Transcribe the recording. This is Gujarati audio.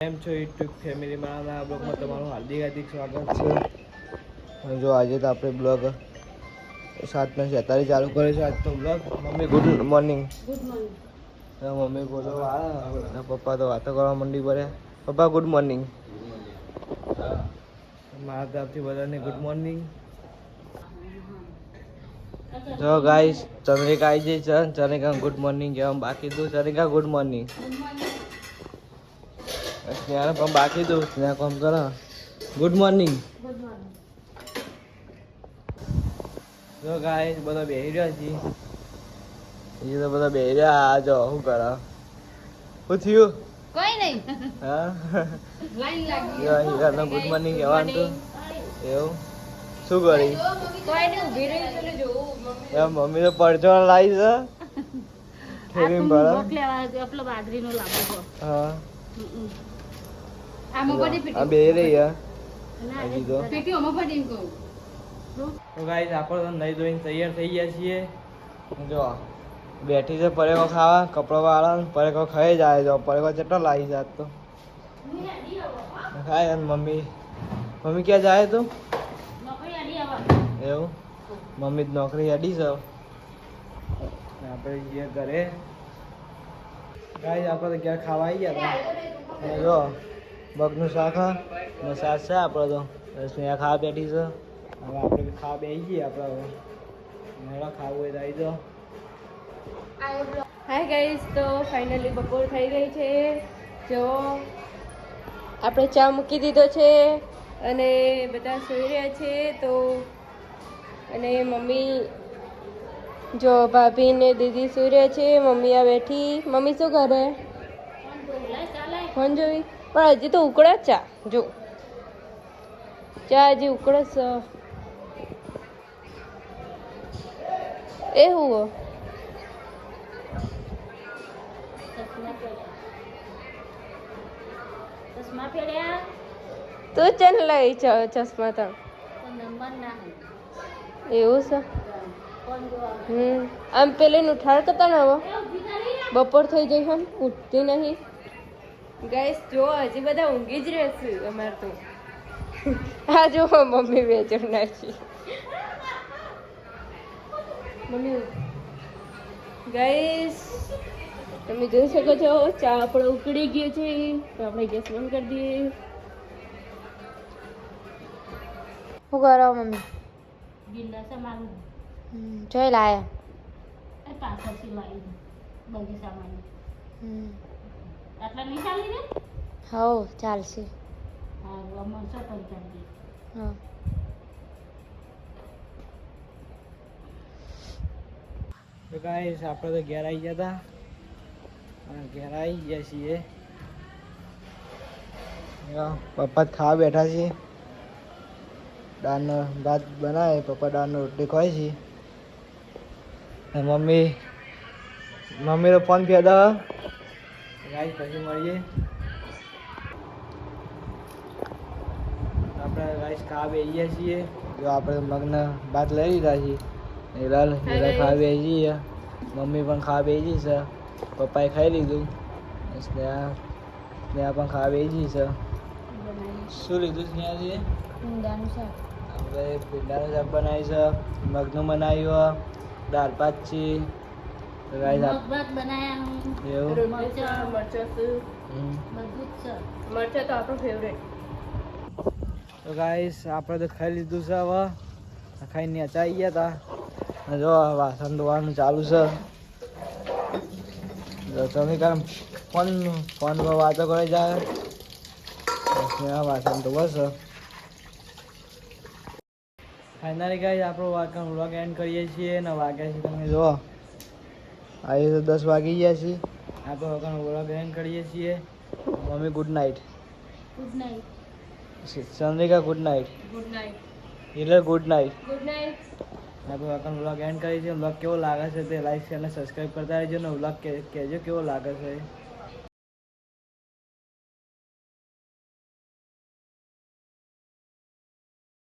કેમ છો યુટ્યુબ ફેમિલીમાં નવા બ્લોગમાં તમારું હાર્દિક હાર્દિક સ્વાગત છે. જો આજે તો આપણે બ્લોગ સાતના છેતાલીસ ચાલુ કરે છે આજ તો blog mummy good morning good morning mummy બોલો અને પપ્પા તો વાતો કરવા મંડી પડે પપ્પા ગુડ મોર્નિંગ મારા તરફથી બધાને ગુડ મોર્નિંગ જો ગાઈસ ચંદ્રિકા આવી જઈ છે. ચંદ્રિકા ગુડ મોર્નિંગ કહેવા બાકી તું ચંદ્રિકા ગુડ મોર્નિંગ સ્નેહાને પણ બાકી તો ત્યાં કામ કરો. ગુડ મોર્નિંગ જો ગાઈસ બધા બેહી રહ્યા છે એ તો બધા બેહી રહ્યા આ જો શું કરો? શું થયું? કોઈ નહીં હા? લાઈન લાગી. જો હીરાનો ગુડ મોર્નિંગ કહેવાનું તો. એવું? શું કરી? કોઈ નહીં ઊભી રહી તો જોઉં. મમ્મી યાર મમ્મી તો પરચો લાવી છે. ફેરીને ભરા બોક લેવા આપલો બાજરીનો લાંબો હા. આ બે રહી હજી તો. તો ગાઈસ આપણે તો નહીં ધોઈને તૈયાર થઈ ગયા છીએ. જો બેઠી છે પરેકો ખાવા કપડો વાળા પરેકો ખાઈ જાય જો પરેકો ચટો લાવી જાત તો. ખાય અને મમ્મી. મમ્મી ક્યાં જાય તું? નોકરી આડી આવા એવું? મમ્મી જ નોકરી અડી છે. આપણે જઈએ ઘરે. ગાઈસ આપણે તો ક્યાં ખાવા આવી ગયા હતા. જો મગનું શાક હા ને શાક છે આપણે તો. સ્નેહા ખાવા બેઠી છે. હવે આપણે ખાવા બેસી જઈએ આપણે હવે મેળા ખાવું હોય તો આવી જાઓ. હાય ગાઈઝ તો ફાઇનલી બપોર થઈ ગઈ છે. જો, આપણે ચા મૂકી દીધો છે અને બધા સૂઈ રહ્યા છે, તો અને મમ્મી, જો ભાભી ને દીદી સૂઈ રહ્યા છે, મમ્મી આ બેઠી. મમ્મી શું કરે? ફોન જોઈ. પણ હજી તો ઉકળે ચા જો. ચા હજી ઉકળે. એ હું તું ચન લઈ ચશ્મા તો. એવું છે? હમ. આમ પેલી ઉઠાડ કરતા ને હવે? બપોર થઈ જઈ હમ ઉઠતી નહીં. ગાઈસ જો હજી બધા ઊંઘી જ રહેશે અમારે તો. આ જો મમ્મી વેચવનાર નાખી. મમ્મી ગાઈસ તમે જોઈ શકો છો ચા આપણે ઉકળી ગયો છે. તો આપણે ગેસ બંધ કરી દઈએ. શું કરો મમ્મી? ગિલ્લા મારું. જોઈ લાયા. પાછળથી લાવી બગીચામાં. હમ. આટલા નહીં ચાલી ને હવ ચાલશે. હા હા. તો ગાઈસ આપણે તો ઘેર આવી ગયા હતા અને ઘેર આવી ગયા છીએ. પપ્પા ખાવા બેઠા છીએ દાળનો ભાત બનાવે પપ્પા દાળનો રોટલી ખવાય છે. મમ્મી મમ્મી તો ફોન ફેદા ગાઈસ પછી મળીએ. આપણે ગાઈસ ખા બેસી ગયા છીએ. જો આપણે મગના ભાત લઈ લીધા છીએ. હિરાલ હિરા ખા બેસી છીએ મમ્મી પણ ખા બેસી છે. પપ્પાએ ખાઈ લીધું. સ્નેહા સ્નેહા પણ ખા બેસી છે. શું લીધું સ્નેહાજી ઊંધાનું શાક. આપણે ભીંડાનું શાક બનાવ્યું છે. મગનું બનાવ્યું દાળ ભાત છે. તો guys આપ- ભાત બનાયા હું. એવું? મરચાં મરચા હમ. બધું જ છે. મરચા તો આપણું ફેવરેટ તો ગાઈસ આપણે તો ખાઈ લીધું છે હવે. ખાઈને આવી ગયા હતા અને જો વાસણ ધોવાનું ચાલુ છે. જો તમે કામ ફોન ફોન પર વાતો કરે જાય. વાસણ ધોવા છે ફાઇનલી ગાઈસ આપણો વાગણ વ્લોગ એન્ડ કરીએ છીએ અને વાગ્યા છે તમે જો આજે તો દસ વાગી ગયા છીએ. આપણે વાગણ વ્લોગ એન્ડ કરીએ છીએ. Mummy good night good night Chandrika good night good night એટલે ગુડ નાઇટ ગુડ નાઇટ આપણે વખત વ્લોગ એન્ડ કરી છે વ્લોગ કેવો લાગે છે તે લાઈક શેર અને સબસ્ક્રાઈબ કરતા રહેજો ને વ્લોગ કહેજો કેવો લાગે છે.